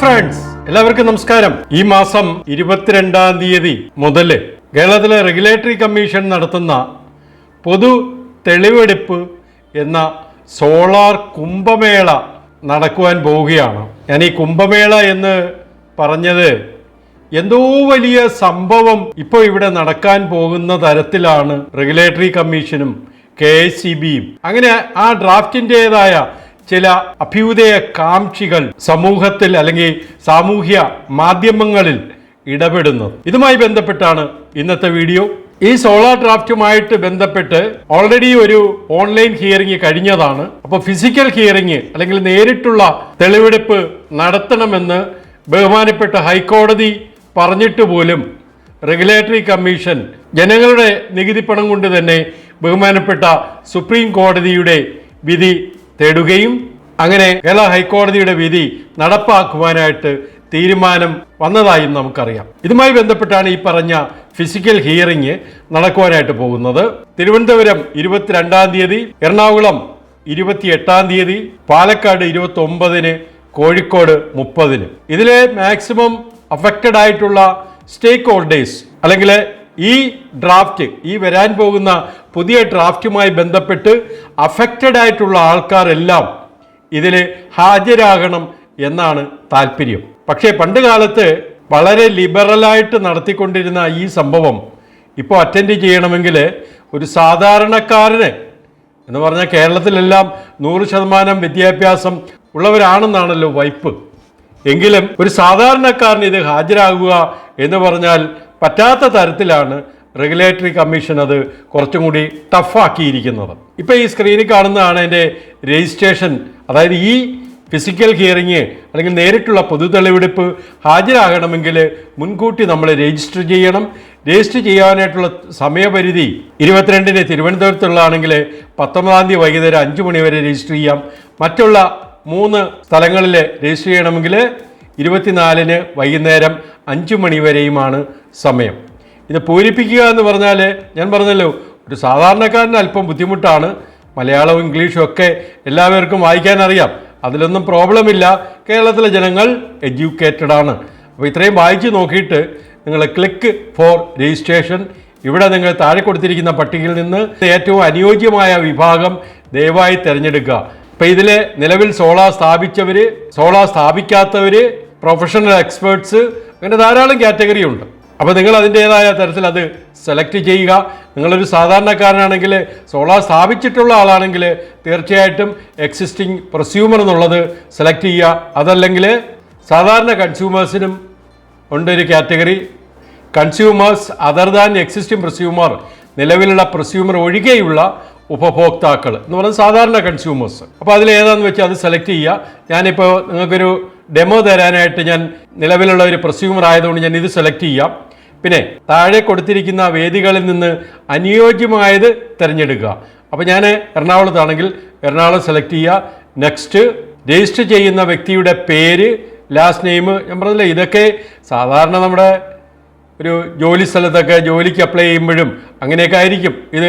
Friends എല്ലാവർക്കും നമസ്കാരം. ഈ മാസം ഇരുപത്തിരണ്ടാം തീയതി മുതൽ കേരളത്തിലെ റെഗുലേറ്ററി കമ്മീഷൻ നടത്തുന്ന പൊതു തെളിവെടുപ്പ് എന്ന സോളാർ കുംഭമേള നടക്കുവാൻ പോവുകയാണ്. ഞാൻ ഈ കുംഭമേള എന്ന് പറഞ്ഞത് എന്തോ വലിയ സംഭവം ഇപ്പോൾ ഇവിടെ നടക്കാൻ പോകുന്ന തരത്തിലാണ് റെഗുലേറ്ററി കമ്മീഷനും കെ എസ് സി ബിയും അങ്ങനെ ആ ഡ്രാഫ്റ്റിന്റെതായ ചില അഭ്യുദയ കാംക്ഷികൾ സമൂഹത്തിൽ അല്ലെങ്കിൽ സാമൂഹ്യ മാധ്യമങ്ങളിൽ ഇടപെടുന്നത്. ഇതുമായി ബന്ധപ്പെട്ടാണ് ഇന്നത്തെ വീഡിയോ. ഈ സോളാർ ഡ്രാഫ്റ്റുമായിട്ട് ബന്ധപ്പെട്ട് ഓൾറെഡി ഒരു ഓൺലൈൻ ഹിയറിംഗ് കഴിഞ്ഞതാണ്. അപ്പോൾ ഫിസിക്കൽ ഹിയറിംഗ് അല്ലെങ്കിൽ നേരിട്ടുള്ള തെളിവെടുപ്പ് നടത്തണമെന്ന് ബഹുമാനപ്പെട്ട ഹൈക്കോടതി പറഞ്ഞിട്ട് പോലും റെഗുലേറ്ററി കമ്മീഷൻ ജനങ്ങളുടെ നികുതി പണം കൊണ്ട് തന്നെ ബഹുമാനപ്പെട്ട സുപ്രീം കോടതിയുടെ വിധി തേടുകയും അങ്ങനെ കേരള ഹൈക്കോടതിയുടെ വിധി നടപ്പാക്കുവാനായിട്ട് തീരുമാനം വന്നതായും നമുക്കറിയാം. ഇതുമായി ബന്ധപ്പെട്ടാണ് ഈ പറഞ്ഞ ഫിസിക്കൽ ഹിയറിംഗ് നടക്കുവാനായിട്ട് പോകുന്നത്. തിരുവനന്തപുരം ഇരുപത്തിരണ്ടാം തീയതി എറണാകുളം ഇരുപത്തിയെട്ടാം തീയതി പാലക്കാട് ഇരുപത്തി ഒമ്പതിന് കോഴിക്കോട് മുപ്പതിന്. ഇതിലെ മാക്സിമം അഫക്റ്റഡ് ആയിട്ടുള്ള സ്റ്റേക്ക് ഹോൾഡേഴ്സ് അല്ലെങ്കിൽ ഈ ഡ്രാഫ്റ്റ് ഈ വരാൻ പോകുന്ന പുതിയ ഡ്രാഫ്റ്റുമായി ബന്ധപ്പെട്ട് അഫക്റ്റഡ് ആയിട്ടുള്ള ആൾക്കാരെല്ലാം ഇതിൽ ഹാജരാകണം എന്നാണ് താല്പര്യം. പക്ഷേ പണ്ട് കാലത്ത് വളരെ ലിബറലായിട്ട് നടത്തിക്കൊണ്ടിരുന്ന ഈ സംഭവം ഇപ്പോൾ അറ്റൻഡ് ചെയ്യണമെങ്കിൽ ഒരു സാധാരണക്കാരന് എന്ന് പറഞ്ഞാൽ കേരളത്തിലെല്ലാം നൂറ് ശതമാനം വിദ്യാഭ്യാസം ഉള്ളവരാണെന്നാണല്ലോ വൈപ്പ്. എങ്കിലും ഒരു സാധാരണക്കാരന് ഇത് ഹാജരാകുക എന്ന് പറഞ്ഞാൽ പറ്റാത്ത തരത്തിലാണ് റെഗുലേറ്ററി കമ്മീഷൻ അത് കുറച്ചും കൂടി ടഫാക്കിയിരിക്കുന്നത്. ഇപ്പോൾ ഈ സ്ക്രീനിൽ കാണുന്നതാണ് എന്റെ രജിസ്ട്രേഷൻ. അതായത് ഈ ഫിസിക്കൽ ഹിയറിങ് അല്ലെങ്കിൽ നേരിട്ടുള്ള പൊതു തെളിവെടുപ്പ് ഹാജരാകണമെങ്കിൽ മുൻകൂട്ടി നമ്മൾ രജിസ്റ്റർ ചെയ്യണം. രജിസ്റ്റർ ചെയ്യാനായിട്ടുള്ള സമയപരിധി ഇരുപത്തിരണ്ടിന് തിരുവനന്തപുരത്തുള്ളതാണെങ്കിൽ പത്തൊമ്പതാം തീയതി വൈകുന്നേരം അഞ്ച് മണി വരെ രജിസ്റ്റർ ചെയ്യാം. മറ്റുള്ള മൂന്ന് സ്ഥലങ്ങളിൽ രജിസ്റ്റർ ചെയ്യണമെങ്കിൽ ഇരുപത്തിനാലിന് വൈകുന്നേരം അഞ്ച് മണി വരെയുമാണ് സമയം. ഇത് പൂരിപ്പിക്കുക എന്ന് പറഞ്ഞാൽ ഞാൻ പറഞ്ഞല്ലോ ഒരു സാധാരണക്കാരന് അല്പം ബുദ്ധിമുട്ടാണ്. മലയാളവും ഇംഗ്ലീഷും ഒക്കെ എല്ലാവർക്കും വായിക്കാൻ അറിയാം. അതിലൊന്നും പ്രോബ്ലം ഇല്ല. കേരളത്തിലെ ജനങ്ങൾ എഡ്യൂക്കേറ്റഡ് ആണ്. അപ്പോൾ ഇത്രയും വായിച്ചു നോക്കിയിട്ട് നിങ്ങൾ ക്ലിക്ക് ഫോർ രജിസ്ട്രേഷൻ ഇവിടെ നിങ്ങൾ താഴെ കൊടുത്തിരിക്കുന്ന പട്ടികയിൽ നിന്ന് ഏറ്റവും അനുയോജ്യമായ വിഭാഗം ദയവായി തിരഞ്ഞെടുക്കുക. അപ്പോൾ ഇതിൽ നിലവിൽ സോളാർ സ്ഥാപിച്ചവർ സോളാർ സ്ഥാപിക്കാത്തവർ പ്രൊഫഷണൽ എക്സ്പേർട്സ് അങ്ങനെ ധാരാളം കാറ്റഗറി ഉണ്ട്. അപ്പോൾ നിങ്ങൾ അതിന്റേതായ തരത്തിൽ അത് സെലക്ട് ചെയ്യുക. നിങ്ങളൊരു സാധാരണക്കാരനാണെങ്കിൽ സോളാർ സ്ഥാപിച്ചിട്ടുള്ള ആളാണെങ്കിൽ തീർച്ചയായിട്ടും എക്സിസ്റ്റിംഗ് പ്രസ്യൂമർ എന്നുള്ളത് സെലക്ട് ചെയ്യുക. അതല്ലെങ്കിൽ സാധാരണ കൺസ്യൂമേഴ്സിനും ഉണ്ട് ഒരു category consumers other than existing prosumer നിലവിലുള്ള പ്രസ്യൂമർ ഒഴികെയുള്ള ഉപഭോക്താക്കൾ എന്ന് പറയുന്നത് സാധാരണ കൺസ്യൂമേഴ്സ് അപ്പോൾ അതിൽ ഏതാന്ന് വെച്ചാൽ അത് സെലക്ട് ചെയ്യുക. ഞാനിപ്പോൾ നിങ്ങൾക്കൊരു ഡെമോ തരാനായിട്ട് ഞാൻ നിലവിലുള്ള ഒരു പ്രസ്യൂമർ ആയതുകൊണ്ട് ഞാൻ ഇത് സെലക്ട് ചെയ്യാം. പിന്നെ താഴെ കൊടുത്തിരിക്കുന്ന വേദികളിൽ നിന്ന് അനുയോജ്യമായത് തിരഞ്ഞെടുക്കുക. അപ്പോൾ ഞാൻ എറണാകുളത്താണെങ്കിൽ എറണാകുളം സെലക്ട് ചെയ്യുക. നെക്സ്റ്റ് രജിസ്റ്റർ ചെയ്യുന്ന വ്യക്തിയുടെ പേര് ലാസ്റ്റ് നെയിം ഞാൻ പറഞ്ഞില്ലേ ഇതൊക്കെ സാധാരണ നമ്മുടെ ഒരു ജോലി സ്ഥലത്തൊക്കെ ജോലിക്ക് അപ്ലൈ ചെയ്യുമ്പോഴും അങ്ങനെയൊക്കെ ആയിരിക്കും. ഇത്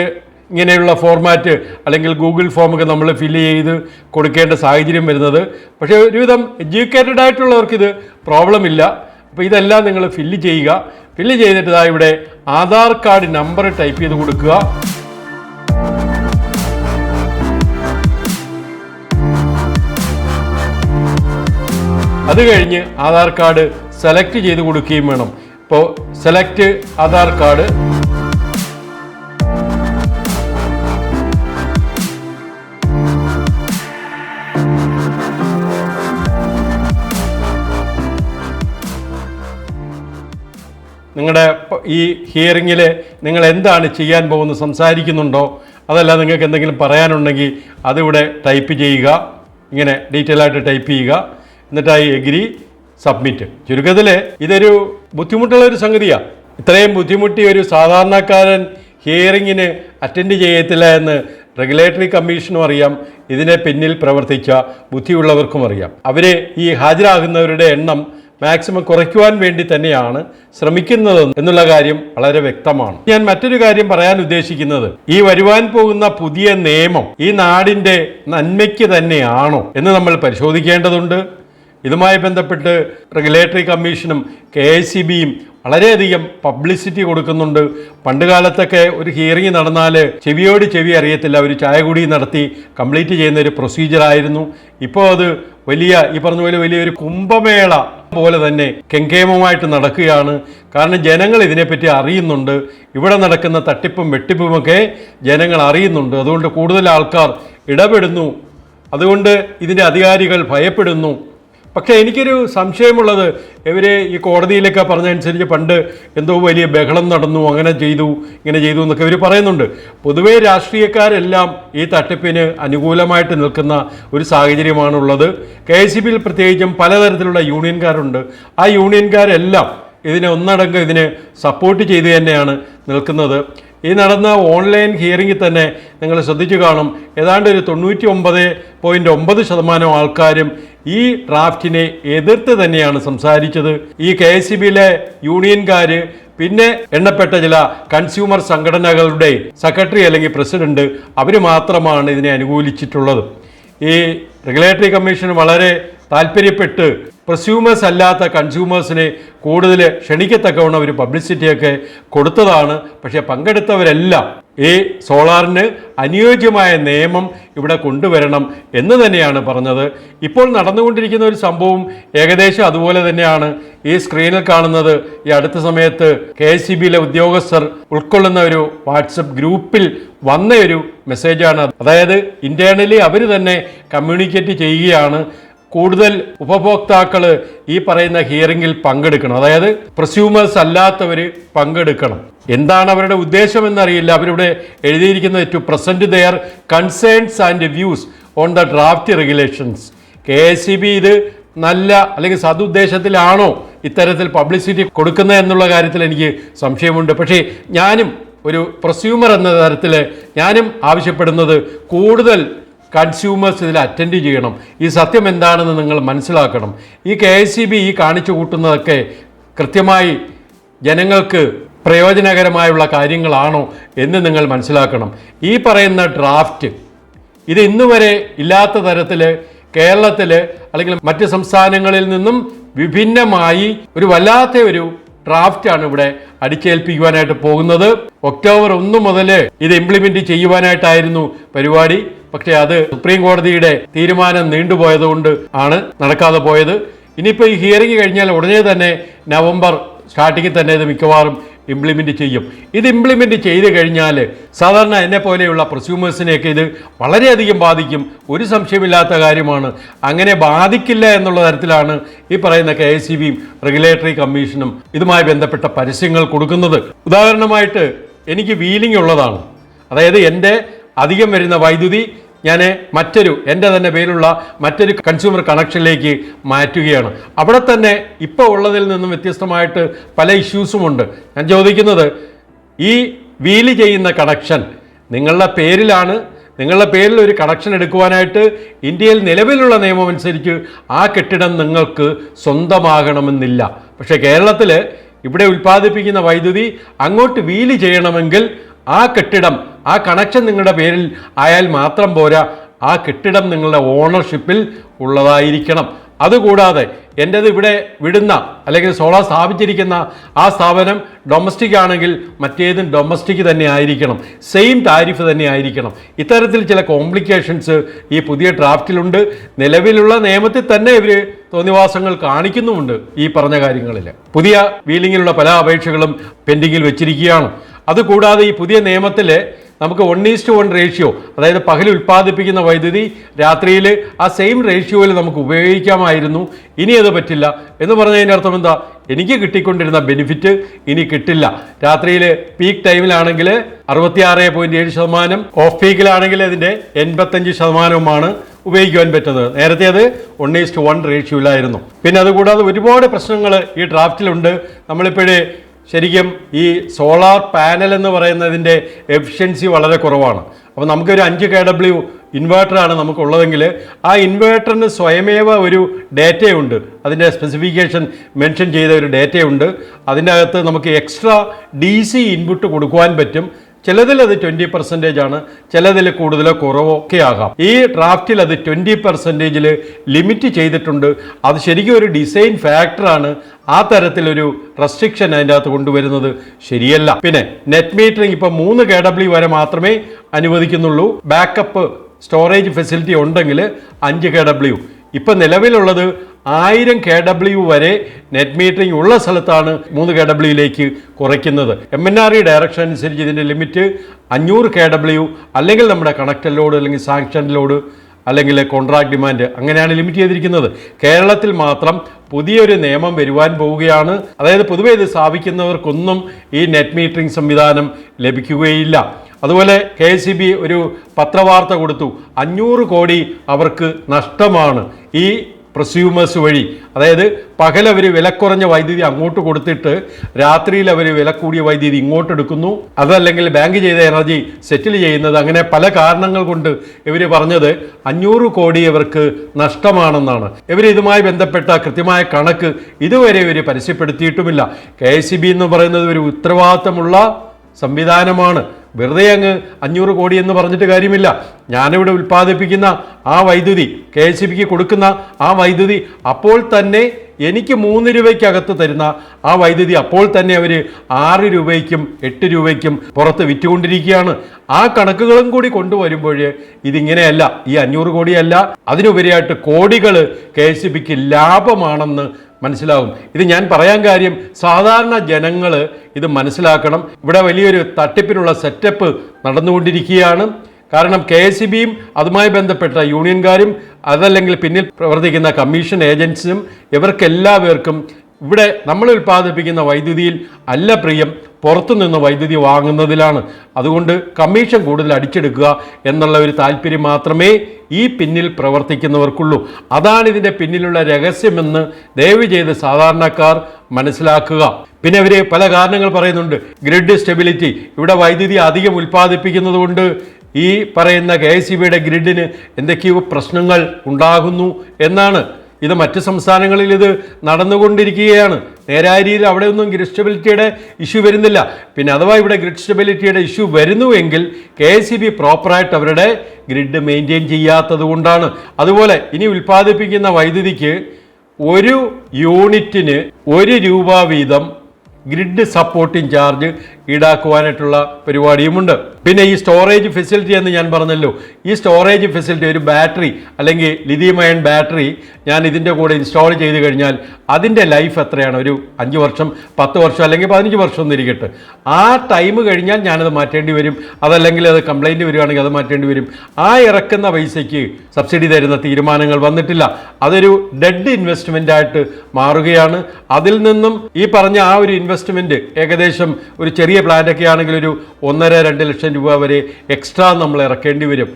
ഇങ്ങനെയുള്ള ഫോർമാറ്റ് അല്ലെങ്കിൽ ഗൂഗിൾ ഫോമൊക്കെ നമ്മൾ ഫില്ല് ചെയ്ത് കൊടുക്കേണ്ട സാഹചര്യം വരുന്നത്. പക്ഷേ ഒരുവിധം എഡ്യൂക്കേറ്റഡ് ആയിട്ടുള്ളവർക്ക് ഇത് പ്രോബ്ലം ഇല്ല. അപ്പോൾ ഇതെല്ലാം നിങ്ങൾ ഫില്ല് ചെയ്യുക. ഫില്ല് ചെയ്തിട്ട് ഇതാ ഇവിടെ ആധാർ കാർഡ് നമ്പർ ടൈപ്പ് ചെയ്ത് കൊടുക്കുക. അത് കഴിഞ്ഞ് ആധാർ കാർഡ് സെലക്ട് ചെയ്ത് കൊടുക്കുകയും വേണം. ഇപ്പോൾ സെലക്ട് ആധാർ കാർഡ് നിങ്ങളുടെ ഈ ഹിയറിങ്ങിൽ നിങ്ങൾ എന്താണ് ചെയ്യാൻ പോകുന്നത് സംസാരിക്കുന്നുണ്ടോ? അതല്ല നിങ്ങൾക്ക് എന്തെങ്കിലും പറയാനുണ്ടെങ്കിൽ അതിവിടെ ടൈപ്പ് ചെയ്യുക. ഇങ്ങനെ ഡീറ്റെയിൽ ആയിട്ട് ടൈപ്പ് ചെയ്യുക. എന്നിട്ട് എന്നിട്ടായി എഗ്രി സബ്മിറ്റ് ചുരുക്കത്തിൽ ഇതൊരു ബുദ്ധിമുട്ടുള്ള ഒരു സംഗതിയാണ് ഇത്രയും ബുദ്ധിമുട്ടി ഒരു സാധാരണക്കാരൻ ഹിയറിങ്ങിന് അറ്റൻഡ് ചെയ്യത്തില്ല എന്ന് റെഗുലേറ്ററി കമ്മീഷനും അറിയാം. ഇതിനെ പിന്നിൽ പ്രവർത്തിച്ച ബുദ്ധിയുള്ളവർക്കും അറിയാം. അവർ ഈ ഹാജരാകുന്നവരുടെ എണ്ണം മാക്സിമം കുറയ്ക്കുവാൻ വേണ്ടി തന്നെയാണ് ശ്രമിക്കുന്നത് എന്നുള്ള കാര്യം വളരെ വ്യക്തമാണ്. ഞാൻ മറ്റൊരു കാര്യം പറയാൻ ഉദ്ദേശിക്കുന്നത്. ഈ വരുവാൻ പോകുന്ന പുതിയ നിയമം ഈ നാടിന്റെ നന്മയ്ക്ക് തന്നെയാണോ എന്ന് നമ്മൾ പരിശോധിക്കേണ്ടതുണ്ട്. ഇതുമായി ബന്ധപ്പെട്ട് റെഗുലേറ്ററി കമ്മീഷനും കെ എസ് വളരെയധികം പബ്ലിസിറ്റി കൊടുക്കുന്നുണ്ട്. പണ്ട് കാലത്തൊക്കെ ഒരു ഹിയറിംഗ് നടന്നാൽ ചെവിയോട് ചെവി അറിയത്തില്ല. ഒരു ചായ കൂടി നടത്തി കംപ്ലീറ്റ് ചെയ്യുന്ന ഒരു പ്രൊസീജിയറായിരുന്നു ഇപ്പോൾ അത് വലിയ ഈ പറഞ്ഞ പോലെ വലിയൊരു കുംഭമേള പോലെ തന്നെ കെങ്കേമമായിട്ട് നടക്കുകയാണ്. കാരണം ജനങ്ങൾ ഇതിനെപ്പറ്റി അറിയുന്നുണ്ട്. ഇവിടെ നടക്കുന്ന തട്ടിപ്പും വെട്ടിപ്പുമൊക്കെ ജനങ്ങൾ അറിയുന്നുണ്ട്. അതുകൊണ്ട് കൂടുതൽ ആൾക്കാർ ഇടപെടുന്നു. അതുകൊണ്ട് ഇതിന്റെ അധികാരികൾ ഭയപ്പെടുന്നു. പക്ഷേ എനിക്കൊരു സംശയമുള്ളത്. ഇവർ ഈ കോടതിയിലൊക്കെ പറഞ്ഞതനുസരിച്ച് പണ്ട് എന്തോ വലിയ ബഹളം നടന്നു അങ്ങനെ ചെയ്തു ഇങ്ങനെ ചെയ്തു എന്നൊക്കെ ഇവർ പറയുന്നുണ്ട്. പൊതുവേ രാഷ്ട്രീയക്കാരെല്ലാം ഈ തട്ടിപ്പിന് അനുകൂലമായിട്ട് നിൽക്കുന്ന ഒരു സാഹചര്യമാണുള്ളത്. കെ എസ് സി ബിയിൽ പ്രത്യേകിച്ചും പലതരത്തിലുള്ള യൂണിയൻകാരുണ്ട്. ആ യൂണിയൻകാരെല്ലാം ഇതിനെ ഒന്നടങ്കം ഇതിനെ സപ്പോർട്ട് ചെയ്ത് തന്നെയാണ് നിൽക്കുന്നത്. ഈ നടന്ന ഓൺലൈൻ ഹിയറിംഗിൽ തന്നെ നിങ്ങൾ ശ്രദ്ധിച്ചു കാണും. ഏതാണ്ട് ഒരു തൊണ്ണൂറ്റി ഒമ്പത് പോയിന്റ് ഒമ്പത് ശതമാനം ആൾക്കാരും ഈ ഡ്രാഫ്റ്റിനെ എതിർത്ത് തന്നെയാണ് സംസാരിച്ചത്. ഈ കെ എസ് സി ബിയിലെ യൂണിയൻകാർ പിന്നെ എണ്ണപ്പെട്ട ചില കൺസ്യൂമർ സംഘടനകളുടെ സെക്രട്ടറി അല്ലെങ്കിൽ പ്രസിഡന്റ് അവർ മാത്രമാണ് ഇതിനെ അനുകൂലിച്ചിട്ടുള്ളത്. ഈ റെഗുലേറ്ററി കമ്മീഷൻ വളരെ താല്പര്യപ്പെട്ട് പ്രസ്യൂമേഴ്സ് അല്ലാത്ത കൺസ്യൂമേഴ്സിനെ കൂടുതൽ ക്ഷണിക്കത്തക്കവണ്ണം ഒരു പബ്ലിസിറ്റിയൊക്കെ കൊടുത്തതാണ്. പക്ഷേ പങ്കെടുത്തവരെല്ലാം ഈ സോളാറിന് അനുയോജ്യമായ നിയമം ഇവിടെ കൊണ്ടുവരണം എന്ന് തന്നെയാണ് പറഞ്ഞത്. ഇപ്പോൾ നടന്നുകൊണ്ടിരിക്കുന്ന ഒരു സംഭവം ഏകദേശം അതുപോലെ തന്നെയാണ്. ഈ സ്ക്രീനിൽ കാണുന്നത് ഈ അടുത്ത സമയത്ത് കെ എസ് സി ബിയിലെ ഉദ്യോഗസ്ഥർ ഉൾക്കൊള്ളുന്ന ഒരു വാട്സപ്പ് ഗ്രൂപ്പിൽ വന്ന ഒരു മെസ്സേജാണ് അതായത് ഇന്റേണലി അവർ തന്നെ കമ്മ്യൂണിക്കേറ്റ് ചെയ്യുകയാണ്. കൂടുതൽ ഉപഭോക്താക്കൾ ഈ പറയുന്ന ഹിയറിംഗിൽ പങ്കെടുക്കണം. അതായത് പ്രസ്യൂമേഴ്സ് അല്ലാത്തവർ പങ്കെടുക്കണം. എന്താണ് അവരുടെ ഉദ്ദേശം എന്നറിയില്ല അവരിവിടെ എഴുതിയിരിക്കുന്നത് to present their concerns and views on the draft regulations K S B ഇത് നല്ല അല്ലെങ്കിൽ സതുദ്ദേശത്തിലാണോ ഇത്തരത്തിൽ പബ്ലിസിറ്റി കൊടുക്കുന്നത് എന്നുള്ള കാര്യത്തിൽ എനിക്ക് സംശയമുണ്ട്. പക്ഷേ ഞാനും ഒരു പ്രസ്യൂമർ എന്ന തരത്തിൽ ഞാനും ആവശ്യപ്പെടുന്നത് കൂടുതൽ കൺസ്യൂമേഴ്സ് ഇതിൽ അറ്റൻഡ് ചെയ്യണം. ഈ സത്യം എന്താണെന്ന് നിങ്ങൾ മനസ്സിലാക്കണം. ഈ കെ എസ് ഈ കാണിച്ചു കൂട്ടുന്നതൊക്കെ കൃത്യമായി ജനങ്ങൾക്ക് പ്രയോജനകരമായുള്ള കാര്യങ്ങളാണോ എന്ന് നിങ്ങൾ മനസ്സിലാക്കണം. ഈ പറയുന്ന ഡ്രാഫ്റ്റ് ഇത് ഇന്നുവരെ ഇല്ലാത്ത തരത്തിൽ കേരളത്തിൽ അല്ലെങ്കിൽ മറ്റ് സംസ്ഥാനങ്ങളിൽ നിന്നും വിഭിന്നമായി ഒരു വല്ലാത്ത ഒരു ഡ്രാഫ്റ്റാണ് ഇവിടെ അടിച്ചേൽപ്പിക്കുവാനായിട്ട് പോകുന്നത്. ഒക്ടോബർ ഒന്ന് മുതൽ ഇത് ഇംപ്ലിമെന്റ് ചെയ്യുവാനായിട്ടായിരുന്നു പരിപാടി. പക്ഷേ അത് സുപ്രീം കോടതിയുടെ തീരുമാനം നീണ്ടുപോയതുകൊണ്ട് ആണ് നടക്കാതെ പോയത്. ഇനിയിപ്പോൾ ഈ ഹിയറിംഗ് കഴിഞ്ഞാൽ ഉടനെ തന്നെ നവംബർ സ്റ്റാർട്ടിങ്ങിൽ തന്നെ ഇത് മിക്കവാറും ഇംപ്ലിമെന്റ് ചെയ്യും. ഇത് ഇംപ്ലിമെന്റ് ചെയ്ത് കഴിഞ്ഞാൽ സാധാരണ എന്നെ പോലെയുള്ള പ്രസ്യൂമേഴ്സിനെയൊക്കെ ഇത് വളരെയധികം ബാധിക്കും. ഒരു സംശയമില്ലാത്ത കാര്യമാണ്. അങ്ങനെ ബാധിക്കില്ല എന്നുള്ള തരത്തിലാണ് ഈ പറയുന്ന കെ എസ് സി ബിയും റെഗുലേറ്ററി കമ്മീഷനും ഇതുമായി ബന്ധപ്പെട്ട പരസ്യങ്ങൾ കൊടുക്കുന്നത്. ഉദാഹരണമായിട്ട് എനിക്ക് വീലിംഗ് ഉള്ളതാണ്. അതായത് എന്റെ അധികം വരുന്ന വൈദ്യുതി ഞാൻ മറ്റൊരു എന്റെ തന്നെ പേരുള്ള മറ്റൊരു കൺസ്യൂമർ കണക്ഷനിലേക്ക് മാറ്റുകയാണ്. അവിടെ തന്നെ ഇപ്പോൾ ഉള്ളതിൽ നിന്നും വ്യത്യസ്തമായിട്ട് പല ഇഷ്യൂസും ഉണ്ട്. ഞാൻ ചോദിക്കുന്നത് ഈ വീൽ ചെയ്യുന്ന കണക്ഷൻ നിങ്ങളുടെ പേരിലാണ് നിങ്ങളുടെ പേരിൽ ഒരു കണക്ഷൻ എടുക്കുവാനായിട്ട് ഇന്ത്യയിൽ നിലവിലുള്ള നിയമം അനുസരിച്ച് ആ കെട്ടിടം നിങ്ങൾക്ക് സ്വന്തമാകണമെന്നില്ല. പക്ഷേ കേരളത്തിൽ ഇവിടെ ഉൽപ്പാദിപ്പിക്കുന്ന വൈദ്യുതി അങ്ങോട്ട് വീൽ ചെയ്യണമെങ്കിൽ ആ കെട്ടിടം ആ കണക്ഷൻ നിങ്ങളുടെ പേരിൽ ആയാൽ മാത്രം പോരാ. ആ കെട്ടിടം നിങ്ങളുടെ ഓണർഷിപ്പിൽ ഉള്ളതായിരിക്കണം. അതുകൂടാതെ എന്റെത് ഇവിടെ വിടുന്ന അല്ലെങ്കിൽ സോളാർ സ്ഥാപിച്ചിരിക്കുന്ന ആ സ്ഥാപനം ഡൊമസ്റ്റിക് ആണെങ്കിൽ മറ്റേതും ഡൊമസ്റ്റിക് തന്നെ ആയിരിക്കണം. സെയിം താരിഫ് തന്നെ ആയിരിക്കണം. ഇത്തരത്തിൽ ചില കോംപ്ലിക്കേഷൻസ് ഈ പുതിയ ഡ്രാഫ്റ്റിലുണ്ട് നിലവിലുള്ള നിയമത്തിൽ തന്നെ ഇവർ തോന്നിവാസങ്ങൾ കാണിക്കുന്നുമുണ്ട് ഈ പറഞ്ഞ കാര്യങ്ങളിൽ പുതിയ വീലിങ്ങിലുള്ള പല അപേക്ഷകളും പെൻഡിങ്ങിൽ വെച്ചിരിക്കുകയാണ്. അതുകൂടാതെ ഈ പുതിയ നിയമത്തിൽ നമുക്ക് വൺ ഈസ്റ്റ് വൺ റേഷ്യോ അതായത് പകൽ ഉൽപ്പാദിപ്പിക്കുന്ന വൈദ്യുതി രാത്രിയിൽ ആ സെയിം റേഷ്യോയിൽ നമുക്ക് ഉപയോഗിക്കാമായിരുന്നു. ഇനി അത് പറ്റില്ല. എന്ന് പറഞ്ഞതിന്റെ അർത്ഥം എന്താ? എനിക്ക് കിട്ടിക്കൊണ്ടിരുന്ന ബെനിഫിറ്റ് ഇനി കിട്ടില്ല. രാത്രിയിൽ പീക്ക് ടൈമിലാണെങ്കിൽ അറുപത്തിയാറ് പോയിന്റ് ഏഴ് ശതമാനം ഓഫ് പീക്കിലാണെങ്കിൽ അതിന്റെ എൺപത്തഞ്ച് ശതമാനവുമാണ് ഉപയോഗിക്കുവാൻ പറ്റുന്നത്. നേരത്തെ അത് വൺ ഈസ്റ്റ് വൺ റേഷ്യോയിലായിരുന്നു പിന്നെ അതുകൂടാതെ ഒരുപാട് പ്രശ്നങ്ങൾ ഈ ഡ്രാഫ്റ്റിലുണ്ട് നമ്മളിപ്പോഴേ ശരിക്കും ഈ സോളാർ പാനൽ എന്ന് പറയുന്നതിന്റെ എഫിഷ്യൻസി വളരെ കുറവാണ്. അപ്പോൾ നമുക്കൊരു അഞ്ച് കെ ഡബ്ല്യു ഇൻവേർട്ടറാണ് നമുക്കുള്ളതെങ്കിൽ ആ ഇൻവേർട്ടറിന് സ്വയമേവ ഒരു ഡേറ്റയുണ്ട്. അതിന്റെ സ്പെസിഫിക്കേഷൻ മെൻഷൻ ചെയ്ത ഒരു ഡേറ്റയുണ്ട്. അതിന്റെ അകത്ത് നമുക്ക് എക്സ്ട്രാ ഡി സി ഇൻപുട്ട് കൊടുക്കുവാൻ പറ്റും. ചിലതിൽ അത് ട്വന്റി പെർസെന്റേജ് ആണ് ചിലതിൽ കൂടുതലോ കുറവോ ഒക്കെ ആകാം. ഈ ഡ്രാഫ്റ്റിൽ അത് ട്വന്റി പെർസെന്റേജിൽ ലിമിറ്റ് ചെയ്തിട്ടുണ്ട്. അത് ശരിക്കും ഒരു ഡിസൈൻ ഫാക്ടറാണ് ആ തരത്തിലൊരു റെസ്ട്രിക്ഷൻ അതിന്റെ അകത്ത് കൊണ്ടുവരുന്നത് ശരിയല്ല. പിന്നെ നെറ്റ് മീറ്ററിംഗ് ഇപ്പം മൂന്ന് കെ ഡബ്ല്യു വരെ മാത്രമേ അനുവദിക്കുന്നുള്ളൂ. ബാക്കപ്പ് സ്റ്റോറേജ് ഫെസിലിറ്റി ഉണ്ടെങ്കിൽ അഞ്ച് കെ ഡബ്ല്യു ഇപ്പം നിലവിലുള്ളത് ആയിരം കെ ഡബ്ല്യു വരെ നെറ്റ് മീറ്ററിംഗ് ഉള്ള സ്ഥലത്താണ് മൂന്ന് കെ ഡബ്ല്യുയിലേക്ക് കുറയ്ക്കുന്നത്. M N R E direction അനുസരിച്ച് ഇതിന്റെ ലിമിറ്റ് അഞ്ഞൂറ് കെ ഡബ്ല്യു അല്ലെങ്കിൽ നമ്മുടെ കണക്റ്റഡ് ലോഡ് അല്ലെങ്കിൽ സാങ്ഷൻ ലോഡ് അല്ലെങ്കിൽ കോൺട്രാക്ട് ഡിമാൻഡ് അങ്ങനെയാണ് ലിമിറ്റ് ചെയ്തിരിക്കുന്നത്. കേരളത്തിൽ മാത്രം പുതിയൊരു നിയമം വരുവാൻ പോവുകയാണ്. അതായത് പൊതുവെ ഇത് സ്ഥാപിക്കുന്നവർക്കൊന്നും ഈ നെറ്റ് മീറ്ററിംഗ് സംവിധാനം ലഭിക്കുകയില്ല. അതുപോലെ കെ ഒരു പത്രവാർത്ത കൊടുത്തു. അഞ്ഞൂറ് കോടി അവർക്ക് നഷ്ടമാണ്. ഈ പ്രസ്യൂമേഴ്സ് വഴി അതായത് പകൽ അവർ വിലക്കുറഞ്ഞ വൈദ്യുതി അങ്ങോട്ട് കൊടുത്തിട്ട് രാത്രിയിൽ അവർ വില കൂടിയ വൈദ്യുതി ഇങ്ങോട്ട് എടുക്കുന്നു. അതല്ലെങ്കിൽ ബാങ്ക് ചെയ്ത എനർജി സെറ്റിൽ ചെയ്യുന്നത്. അങ്ങനെ പല കാരണങ്ങൾ കൊണ്ട് ഇവർ പറഞ്ഞത് അഞ്ഞൂറ് കോടി ഇവർക്ക് നഷ്ടമാണെന്നാണ്. ഇവർ ഇതുമായി ബന്ധപ്പെട്ട കൃത്യമായ കണക്ക് ഇതുവരെ ഇവർ പരസ്യപ്പെടുത്തിയിട്ടുമില്ല. കെ എസ് എന്ന് പറയുന്നത് ഒരു ഉത്തരവാദിത്തമുള്ള സംവിധാനമാണ്. വെറുതെ അങ്ങ് അഞ്ഞൂറ് കോടി എന്ന് പറഞ്ഞിട്ട് കാര്യമില്ല. ഞാനിവിടെ ഉൽപ്പാദിപ്പിക്കുന്ന ആ വൈദ്യുതി കെ എസ് ബിക്ക് കൊടുക്കുന്ന ആ വൈദ്യുതി അപ്പോൾ തന്നെ എനിക്ക് മൂന്ന് രൂപയ്ക്കകത്ത് തരുന്ന ആ വൈദ്യുതി അപ്പോൾ തന്നെ അവർ ആറ് രൂപയ്ക്കും എട്ട് രൂപയ്ക്കും പുറത്ത് വിറ്റുകൊണ്ടിരിക്കുകയാണ്. ആ കണക്കുകളും കൂടി കൊണ്ടുവരുമ്പോൾ ഇതിങ്ങനെയല്ല. ഈ അഞ്ഞൂറ് കോടിയല്ല. അതിനുപരിയായിട്ട് കോടികൾ കെ എസ് ബിക്ക് ലാഭമാണെന്ന് മനസ്സിലാവും. ഇത് ഞാൻ പറയാൻ കാര്യം സാധാരണ ജനങ്ങൾ ഇത് മനസ്സിലാക്കണം. ഇവിടെ വലിയൊരു തട്ടിപ്പിനുള്ള സെറ്റപ്പ് നടന്നുകൊണ്ടിരിക്കുകയാണ്. കാരണം കെ എസ് സി ബിയും അതുമായി ബന്ധപ്പെട്ട യൂണിയൻകാരും അതല്ലെങ്കിൽ പിന്നിൽ പ്രവർത്തിക്കുന്ന കമ്മീഷൻ ഏജൻസിയും ഇവർക്കെല്ലാവർക്കും ഇവിടെ നമ്മൾ ഉൽപ്പാദിപ്പിക്കുന്ന വൈദ്യുതിയിൽ അല്ല പ്രിയം. പുറത്തുനിന്ന് വൈദ്യുതി വാങ്ങുന്നതിലാണ്. അതുകൊണ്ട് കമ്മീഷൻ കൂടുതൽ അടിച്ചെടുക്കുക എന്നുള്ള ഒരു താല്പര്യം മാത്രമേ ഈ പിന്നിൽ പ്രവർത്തിക്കുന്നവർക്കുള്ളൂ. അതാണ് ഇതിന്റെ പിന്നിലുള്ള രഹസ്യമെന്ന് ദയവ് ചെയ്ത് സാധാരണക്കാർ മനസ്സിലാക്കുക. പിന്നെ അവർ പല കാരണങ്ങൾ പറയുന്നുണ്ട്. Grid stability. ഇവിടെ വൈദ്യുതി അധികം ഉൽപ്പാദിപ്പിക്കുന്നതുകൊണ്ട് ഈ പറയുന്ന കെ എസ് ഗ്രിഡിന് എന്തൊക്കെയോ പ്രശ്നങ്ങൾ ഉണ്ടാകുന്നു എന്നാണ്. ഇത് മറ്റ് സംസ്ഥാനങ്ങളിൽ ഇത് നടന്നുകൊണ്ടിരിക്കുകയാണ്. നേരായ രീതിയിൽ അവിടെയൊന്നും ഗ്രിഡ് സ്റ്റെബിലിറ്റിയുടെ ഇഷ്യൂ വരുന്നില്ല. പിന്നെ അഥവാ ഇവിടെ ഗ്രിഡ് സ്റ്റെബിലിറ്റിയുടെ ഇഷ്യൂ വരുന്നുവെങ്കിൽ കെ എസ് സി ബി പ്രോപ്പറായിട്ട് അവരുടെ ഗ്രിഡ് മെയിന്റെയിൻ ചെയ്യാത്തത് കൊണ്ടാണ്. അതുപോലെ ഇനി ഉൽപ്പാദിപ്പിക്കുന്ന വൈദ്യുതിക്ക് ഒരു യൂണിറ്റിന് ഒരു രൂപ വീതം ഗ്രിഡ് സപ്പോർട്ടിംഗ് ചാർജ് ഈടാക്കുവാനായിട്ടുള്ള പരിപാടിയുമുണ്ട്. പിന്നെ ഈ സ്റ്റോറേജ് ഫെസിലിറ്റി എന്ന് ഞാൻ പറഞ്ഞല്ലോ. ഈ സ്റ്റോറേജ് ഫെസിലിറ്റി ഒരു ബാറ്ററി അല്ലെങ്കിൽ ലിഥിയം ബാറ്ററി ഞാൻ ഇതിന്റെ കൂടെ ഇൻസ്റ്റാൾ ചെയ്ത് കഴിഞ്ഞാൽ അതിന്റെ ലൈഫ് എത്രയാണ്? ഒരു അഞ്ച് വർഷം പത്ത് വർഷം അല്ലെങ്കിൽ പതിനഞ്ച് വർഷം എന്നിരിക്കട്ടെ ആ ടൈം കഴിഞ്ഞാൽ ഞാനത് മാറ്റേണ്ടി വരും. അതല്ലെങ്കിൽ അത് കംപ്ലൈന്റ് വരികയാണെങ്കിൽ അത് മാറ്റേണ്ടി വരും. ആ ഇറക്കുന്ന പൈസയ്ക്ക് സബ്സിഡി തരുന്ന തീരുമാനങ്ങൾ വന്നിട്ടില്ല. അതൊരു ഡെഡ് ഇൻവെസ്റ്റ്മെന്റ് ആയിട്ട് മാറുകയാണ്. അതിൽ നിന്നും ഈ പറഞ്ഞ ആ ഒരു ഇൻവെസ്റ്റ്മെന്റ് ഏകദേശം ഒരു ചെറിയ പ്ലാന്റ് ഒക്കെ ആണെങ്കിൽ ഒരു ഒന്നര രണ്ട് ലക്ഷം രൂപ വരെ എക്സ്ട്രാ നമ്മൾ ഇറക്കേണ്ടി വരും.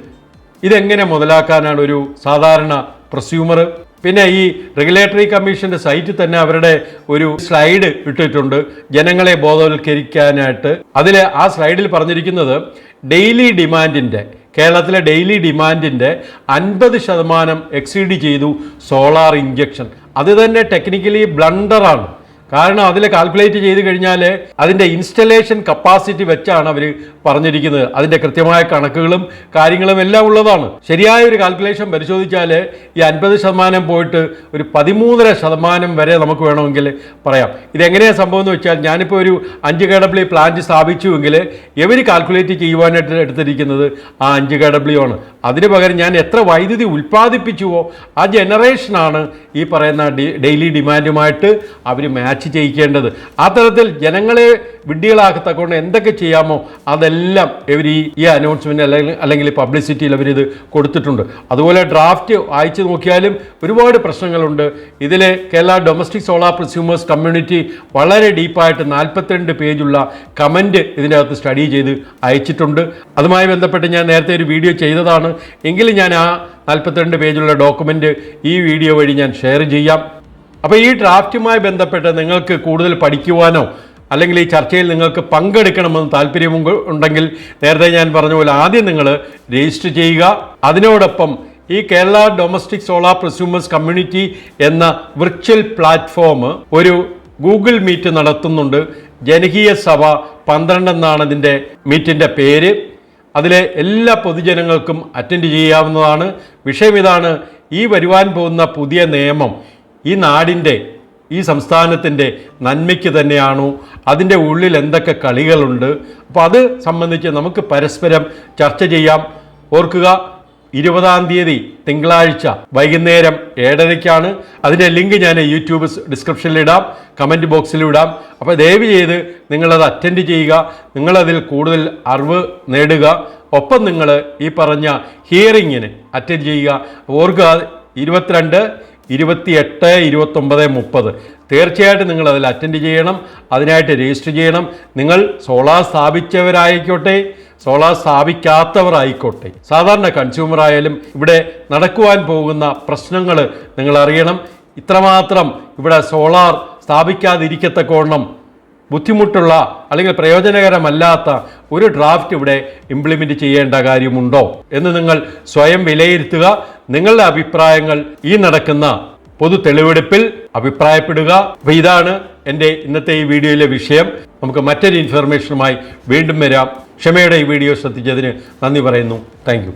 ഇതെങ്ങനെ മുതലാക്കാനാണ് ഒരു സാധാരണ പ്രസ്യൂമർ പിന്നെ ഈ റെഗുലേറ്ററി കമ്മീഷന്റെ സൈറ്റിൽ തന്നെ അവരുടെ ഒരു സ്ലൈഡ് ഇട്ടിട്ടുണ്ട്. ജനങ്ങളെ ബോധവൽക്കരിക്കാനായിട്ട്. അതിൽ ആ സ്ലൈഡിൽ പറഞ്ഞിരിക്കുന്നത് ഡെയിലി ഡിമാൻഡിന്റെ കേരളത്തിലെ ഡെയിലി ഡിമാൻഡിന്റെ അൻപത് ശതമാനം എക്സീഡ് ചെയ്തു സോളാർ ഇഞ്ചക്ഷൻ അത് തന്നെ ടെക്നിക്കലി ബ്ലണ്ടറാണ് കാരണം അതിൽ കാൽക്കുലേറ്റ് ചെയ്ത് കഴിഞ്ഞാൽ അതിന്റെ ഇൻസ്റ്റലേഷൻ കപ്പാസിറ്റി വെച്ചാണ് അവർ പറഞ്ഞിരിക്കുന്നത്. അതിന്റെ കൃത്യമായ കണക്കുകളും കാര്യങ്ങളും എല്ലാം ഉള്ളതാണ്. ശരിയായ ഒരു കാൽക്കുലേഷൻ പരിശോധിച്ചാൽ ഈ അൻപത് ശതമാനം പോയിട്ട് ഒരു പതിമൂന്നര ശതമാനം വരെ നമുക്ക് വേണമെങ്കിൽ പറയാം. ഇതെങ്ങനെയാണ് സംഭവം എന്ന് വെച്ചാൽ ഞാനിപ്പോൾ ഒരു അഞ്ച് കെ ഡബ്ല്യു പ്ലാന്റ് സ്ഥാപിച്ചുവെങ്കിൽ ഇവർ കാൽക്കുലേറ്റ് ചെയ്യുവാനായിട്ട് എടുത്തിരിക്കുന്നത്? ആ അഞ്ച് കെ ഡബ്ല്യു ആണ്. അതിന് പകരം ഞാൻ എത്ര വൈദ്യുതി ഉൽപ്പാദിപ്പിച്ചുവോ ആ ജനറേഷനാണ് ഈ പറയുന്ന ഡെയിലി ഡിമാൻഡുമായിട്ട് അവർ മാച്ച് ചെയ്യിക്കേണ്ടത് ആ തരത്തിൽ ജനങ്ങളെ വിഡ്ഢികളാക്കത്തക്കൊണ്ട് എന്തൊക്കെ ചെയ്യാമോ അതെല്ലാം ഇവർ ഈ അനൗൺസ്മെന്റ് അല്ലെങ്കിൽ അല്ലെങ്കിൽ പബ്ലിസിറ്റിയിൽ അവരിത് കൊടുത്തിട്ടുണ്ട്. അതുപോലെ ഡ്രാഫ്റ്റ് വായിച്ചു നോക്കിയാലും ഒരുപാട് പ്രശ്നങ്ങളുണ്ട്. ഇതിൽ Kerala domestic solar prosumers community വളരെ ഡീപ്പായിട്ട് നാൽപ്പത്തിരണ്ട് പേജുള്ള കമന്റ് ഇതിനകത്ത് സ്റ്റഡി ചെയ്ത് അയച്ചിട്ടുണ്ട്. അതുമായി ബന്ധപ്പെട്ട് ഞാൻ നേരത്തെ ഒരു വീഡിയോ ചെയ്തതാണ്. എങ്കിലും ഞാൻ ആ നാൽപ്പത്തിരണ്ട് പേജുള്ള ഡോക്യുമെന്റ് ഈ വീഡിയോ വഴി ഞാൻ ഷെയർ ചെയ്യാം. അപ്പോൾ ഈ ഡ്രാഫ്റ്റുമായി ബന്ധപ്പെട്ട് നിങ്ങൾക്ക് കൂടുതൽ പഠിക്കുവാനോ അല്ലെങ്കിൽ ഈ ചർച്ചയിൽ നിങ്ങൾക്ക് പങ്കെടുക്കണമെന്ന് താല്പര്യം ഉണ്ടെങ്കിൽ നേരത്തെ ഞാൻ പറഞ്ഞ പോലെ ആദ്യം നിങ്ങൾ രജിസ്റ്റർ ചെയ്യുക. അതിനോടൊപ്പം ഈ Kerala domestic solar prosumers community എന്ന വിർച്വൽ പ്ലാറ്റ്ഫോം ഒരു ഗൂഗിൾ മീറ്റ് നടത്തുന്നുണ്ട്. ജനകീയ സഭ പന്ത്രണ്ട് എന്നാണ് ഇതിന്റെ മീറ്റിന്റെ പേര്. അതിലെ എല്ലാ പൊതുജനങ്ങൾക്കും അറ്റൻഡ് ചെയ്യാവുന്നതാണ്. വിഷയം ഇതാണ് ഈ വരുവാൻ പോകുന്ന പുതിയ നിയമം ഈ നാടിന്റെ ഈ സംസ്ഥാനത്തിന്റെ നന്മയ്ക്ക് തന്നെയാണോ അതിന്റെ ഉള്ളിൽ എന്തൊക്കെ കളികളുണ്ട്. അപ്പോൾ അത് സംബന്ധിച്ച് നമുക്ക് പരസ്പരം ചർച്ച ചെയ്യാം. ഓർക്കുക ഇരുപതാം തീയതി തിങ്കളാഴ്ച വൈകുന്നേരം ഏഴരയ്ക്കാണ്. അതിന്റെ ലിങ്ക് ഞാൻ യൂട്യൂബ് ഡിസ്ക്രിപ്ഷനിൽ ഇടാം കമന്റ് ബോക്സിൽ ഇടാം അപ്പോൾ ദയവ് ചെയ്ത് നിങ്ങളത് അറ്റൻഡ് ചെയ്യുക. നിങ്ങളതിൽ കൂടുതൽ അറിവ് നേടുക. ഒപ്പം നിങ്ങൾ ഈ പറഞ്ഞ ഹിയറിങ്ങിന് അറ്റൻഡ് ചെയ്യുക. ഓർക്കുക ഇരുപത്തിരണ്ട് ഇരുപത്തിയെട്ട് ഇരുപത്തൊമ്പത് മുപ്പത്. തീർച്ചയായിട്ടും നിങ്ങൾ അതിൽ അറ്റൻഡ് ചെയ്യണം അതിനായിട്ട് രജിസ്റ്റർ ചെയ്യണം. നിങ്ങൾ സോളാർ സ്ഥാപിച്ചവരായിക്കോട്ടെ സോളാർ സ്ഥാപിക്കാത്തവരായിക്കോട്ടെ. സാധാരണ കൺസ്യൂമർ ആയാലും ഇവിടെ നടക്കുവാൻ പോകുന്ന പ്രശ്നങ്ങൾ നിങ്ങൾ അറിയണം. ഇത്രമാത്രം ഇവിടെ സോളാർ സ്ഥാപിക്കാതിരിക്കത്തക്കോണം ബുദ്ധിമുട്ടുള്ള അല്ലെങ്കിൽ പ്രയോജനകരമല്ലാത്ത ഒരു ഡ്രാഫ്റ്റ് ഇവിടെ ഇംപ്ലിമെന്റ് ചെയ്യേണ്ട കാര്യമുണ്ടോ എന്ന് നിങ്ങൾ സ്വയം വിലയിരുത്തുക. നിങ്ങളുടെ അഭിപ്രായങ്ങൾ ഈ നടക്കുന്ന പൊതു തെളിവെടുപ്പിൽ അഭിപ്രായപ്പെടുക. അപ്പോൾ ഇതാണ് എന്റെ ഇന്നത്തെ ഈ വീഡിയോയിലെ വിഷയം. നമുക്ക് മറ്റൊരു ഇൻഫർമേഷനുമായി വീണ്ടും വരാം. ക്ഷമയുടെ ഈ വീഡിയോ ശ്രദ്ധിച്ചതിന് നന്ദി പറയുന്നു. താങ്ക്